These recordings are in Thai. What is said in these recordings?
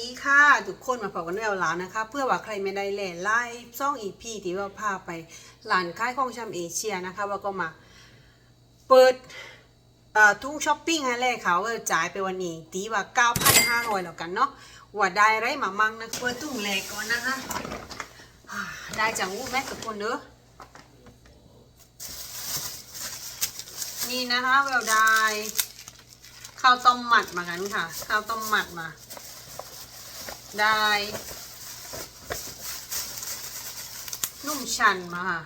ดีค่ะทุกคนมาพบกันด้วยแล้วนะคะ เพื่อว่าใครไม่ได้เล่ไล่ซ่องอีพีที่ว่าพาไปหลานค่ายของชำเอเชียนะคะว่าก็มาเปิดทุ่งช้อปปิ้งให้แรกเขาก็จ่ายไปวันนี้ตีว่า 9,500แล้วกันเนาะว่าได้ไรมามั่งนะเปิดตุ้งแรกก่อนนะคะได้จากวูแม่ทุกคนเด้อนี่นะคะแววได้ข้าวต้มหมัดมากันค่ะข้าวต้มหมัดมา ได้ นุ่มชันมาค่ะ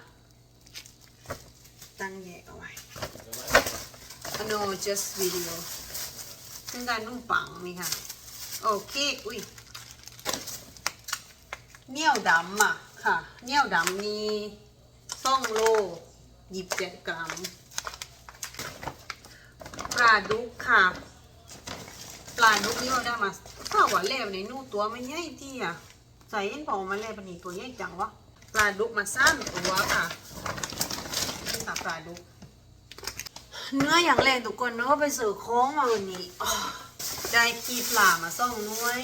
ตั้งแยกเอาไว้ no just video ซึ่งการนุ่มปังนี่ค่ะ โอเคอุ้ยเหนียวดำอะค่ะเหนียวดำนี่ซ่องโลหยิบเจ็ดกรัมปลาดุกค่ะ ปลาดุกนี่เราได้มา ถ้าว่าเล่บในนู่ตัวไม่ใหญ่ที่อะใส่เอ็นพอมาเล่บนี่ตัวใหญ่จังวะปลาดุกมาสั้นตัวค่ะนี่ค่ะปลาดุก เนื้ออย่างแรกทุกคนเนื้อไปสื่อโค้งมาวันนี้ได้กีปลามาซ่องน้วย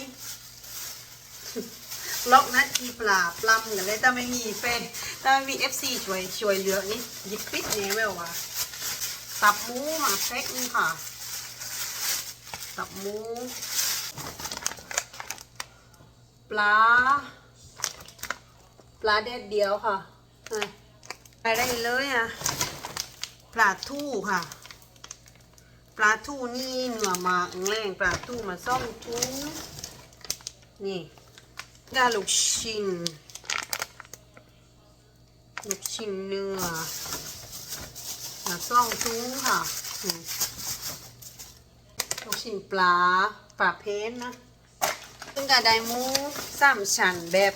ล็อกนัดกีปลาปล้ำกันเลยแต่ไม่มีแฟนแต่ไม่มีเอฟซีช่วยช่วยเหลือนี่ยิบปิดเนี่ยแววว่าตับหมูมาเซ็กนี่ค่ะ ตับหมู ปลา ปลาเด็ดเดียวค่ะไปได้เลยอะ ปลาทู่ค่ะ ปลาทู่นี่เนื้อมากแรงปลาทู่มาซ่อมทุ้งนี่กาลูกชิ้นลูกชิ้นเนื้อมาซ่องทุ้งค่ะลูกชิ้นปลาปลาเพ้นนะ กาได้หมูสามชั้นแบบ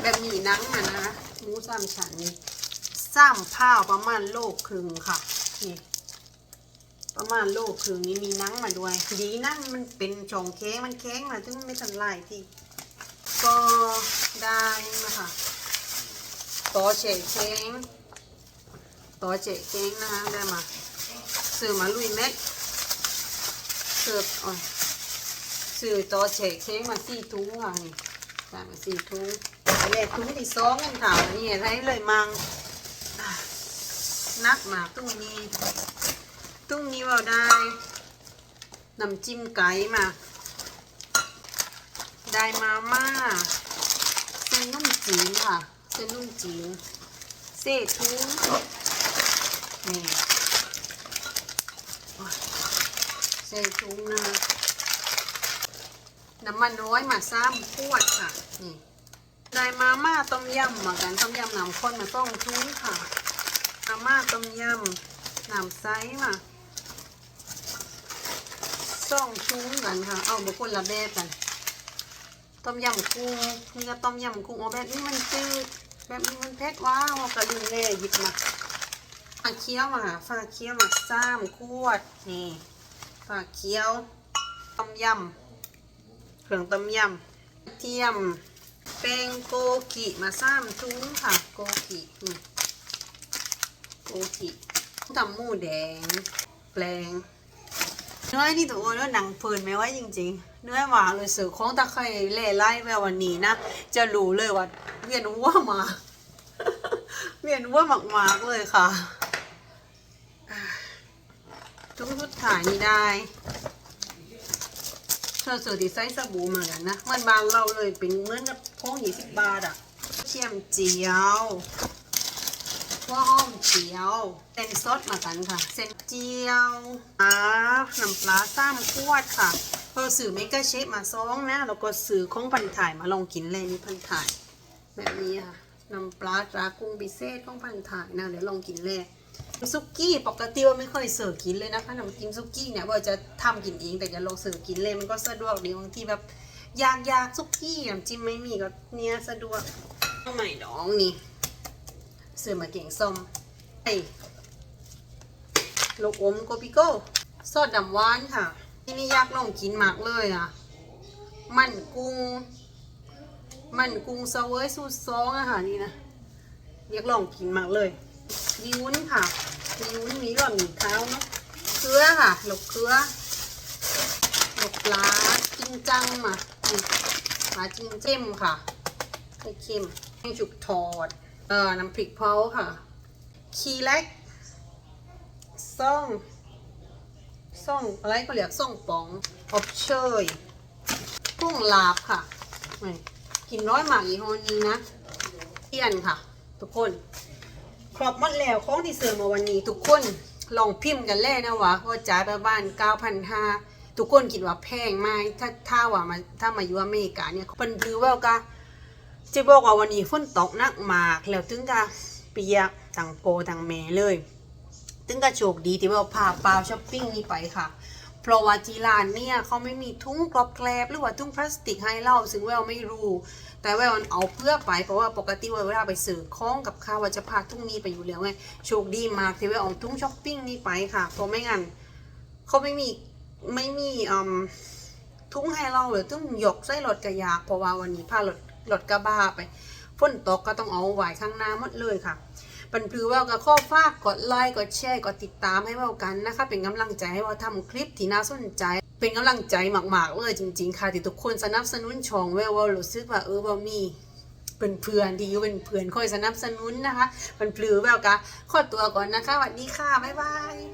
แบบหมีหนังอะนะคะหมูสามชั้นนี่สามผ้าประมาณโลครึ่งค่ะนี่ประมาณโลครึ่งนี้มีหนังมาด้วย ดีนะมันเป็นช่องแข้งมันแข้งมาถึงไม่ทันไรที่ก็ได้มาค่ะต่อเฉะแข้งต่อเฉะแข้งนะคะได้มาซื้อมาลุยเม็ดเสิร์ฟอ่อน ซื้อตัวเฉกเค้กมาสี่ถุงค่ะนี่จ่ายมาสี่ถุงแรกถุงที่สองกันค่ะนี่ใช้เลยมังนักหมากตุ้งนี้ตุ้งนี้เราได้น้ำจิ้มไก่มาได้มาม่าเส้นนุ่มจีนค่ะเส้นนุ่มจีนเศษถุงนี่เศษถุงนะ น้ำมันร้อยมาซ้ำขวดค่ะ นี่ ได้มาม่าต้มยำเหมือนกันต้มยำน้ำข้นมาต้องทุ้งค่ะ มาม่าต้มยำน้ำไซส์มาซ่องชุ้งกันค่ะ เอาบุคคลละแบบกัน ต้มยำกุ้งนี่ก็ต้มยำกุ้งเอาแบบนี้มันจืดแบบนี้มันเผ็ดว้าวกระลืมเลยหยิบมาฝาเคี้ยวมาฝาเคี้ยวมาซ้ำขวด นี่ฝาเคี้ยวต้มยำ เครื่องต้มยำกระเทียมแป้งโกกิมาซ้ำทุ้งค่ะ โกกินี่โกกิทำหมูแดง แปลงเนื้อนี่ตัวเนื้อหนังเพลินไหมว่าจริง ๆ เนื้อหวานเลยสื่อของตะไคร้เล่ไล่แวววันนี้นะ จะรู้เลยว่าเวียนหัวมา เวียนหัวมากๆเลยค่ะทุกทุกถ่ายนี่ได้ เธอซื้อที่ไซส์สบู่เหมือนกันนะเหมันบานเราเลยเป็นเหมือนกับพงยี่สิบบาทอะเชียมเจียวหัว่าอ้อมเจียวเส้นสดมากันค่ะ เส้นเจียวอ่าน้ำปลาซ้ำขวดค่ะพอสื่อไม่ก็เชฟมาซองนะแล้วก็สื่อของพันถ่ายมาลองกินเลยนี่พันถ่าย แบบนี้ค่ะน้ำปลาตรากุ้งบิเศษของพันถ่ายนะเดี๋ยวลองกินเลย ซุกี้ปกติว่าไม่เคยเสิร์ฟกินเลยนะคะน้ำกินซุกี้เนี่ยว่าจะทำกินเองแต่จะลงเสิร์ฟกินเลยมันก็สะดวกดีบางทีแบบอยากยากซุกี้น้ำจิ้มไม่มีก็เนี่ยสะดวกเอาใหม่ดองนี่เสิร์ฟมาเก่งส้มไอ้ลูกอมโกปิโก้ซอสดำหวานค่ะ ที่นี่อยากลองกินมากเลยอะ มันกุ้ง มันกุ้งเซเวยสูตรซองอะค่ะนี่นะอยากลองกินมากเลยมีวุ้นค่ะ มีวุ้นมีหล่อนมีเท้าเนาะเกลือค่ะหลกเกลือหลกปลาจริงจังมานี่มาจิ้มจิ้มค่ะไข่เค็มแห้งจุกทอดเอ่อน้ำพริกเผาค่ะ คีเล็กซ่องซ่องอะไรก็เรียกซ่องป๋องอบเชยกุ้งลาบค่ะกินน้อยมากอีห้อนี้นะเทียนค่ะ ทุกคน ครบหมดแล้วของที่เสริมมาวันนี้ ทุกคนลองพิมพ์กันแล่นะวะว่าจ่ายไปบ้าน9,500ทุกคนคิดว่าแพงไหมถ้าถ้าว่ามาถ้ามาอยู่อเมริกาเนี่ยเป็นหรือว่ากะจะบอกว่าวันนี้ฝนตกหนักมากแล้วถึงกะเปียกต่างโปต่างแม่เลยถึงกะโชคดีที่ว่าพาปาวช้อปปิ้งนี้ไปค่ะ เพราะว่าที่ร้านเนี่ยเขาไม่มีถุงกรอบแกลบหรือว่าถุงพลาสติกให้เราซึ่งแววไม่รู้ แต่แววเอาเพื่อไปเพราะว่าปกติเวลาไปซื้อของกับข้าวว่าจะพาถุงนี้ไปอยู่แล้วไงโชคดีมากที่แววเอาถุงช้อปปิ้งนี้ไปค่ะเพราะไม่งั้นเขาไม่มีไม่มีอืมถุงให้เราหรือถุงหยกใส่รถกระยากเพราะว่าวันนี้พารถรถกระบะไปฝนตกก็ต้องเอาไว้ข้างหน้าหมดเลยค่ะ ปันปลือว่าก็ข้อฝากกดไลค์กดแชร์กดติดตามให้เว่ากันนะคะ เป็นกำลังใจให้ว่าทำคลิปที่น่าสนใจ เป็นกำลังใจมากๆเลยจริง ๆ ค่ะที่ทุกคนสนับสนุนช่องแววว่ารู้สึกว่าเออว่ามีเป็นเพื่อนดีเป็นเพื่อนคอยสนับสนุนนะคะปันปลือแววกะขอตัวก่อนนะคะสวัสดีค่ะบ๊ายบาย